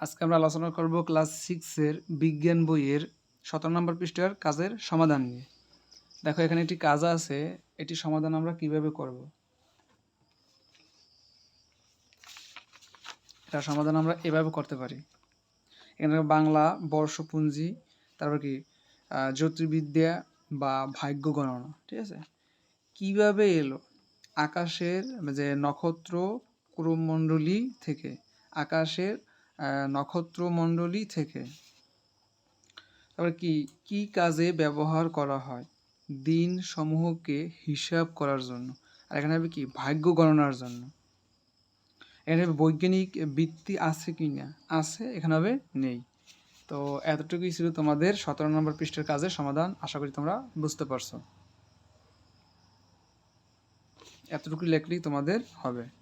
আজকে আমরা আলোচনা করব ক্লাস সিক্সের বিজ্ঞান বইয়ের সতেরো নম্বর পৃষ্ঠার কাজের সমাধান নিয়ে। দেখো, এখানে একটি কাজ আছে, এটি সমাধান আমরা কীভাবে করব? এটা সমাধান আমরা এভাবে করতে পারি। এখানে বাংলা, বর্ষপুঞ্জি, তারপর কি জ্যোতির্বিদ্যা বা ভাগ্য গণনা, ঠিক আছে? কীভাবে এলো? আকাশের, যে নক্ষত্র, ক্রমমণ্ডলী থেকে আকাশের নক্ষত্রমণ্ডলী থেকে। তারপর কি কি কাজে ব্যবহার করা হয়? দিন সমূহকে হিসাব করার জন্য। আর এখানে হবে কি, ভাগ্য গণনার জন্য। এখানে বৈজ্ঞানিক বৃত্তি আছে কি না? আছে, এখানে হবে নেই। তো এতটুকুই ছিল তোমাদের সতেরো নম্বর পৃষ্ঠের কাজের সমাধান। আশা করি তোমরা বুঝতে পারছ। এতটুকু লেখলেই তোমাদের হবে।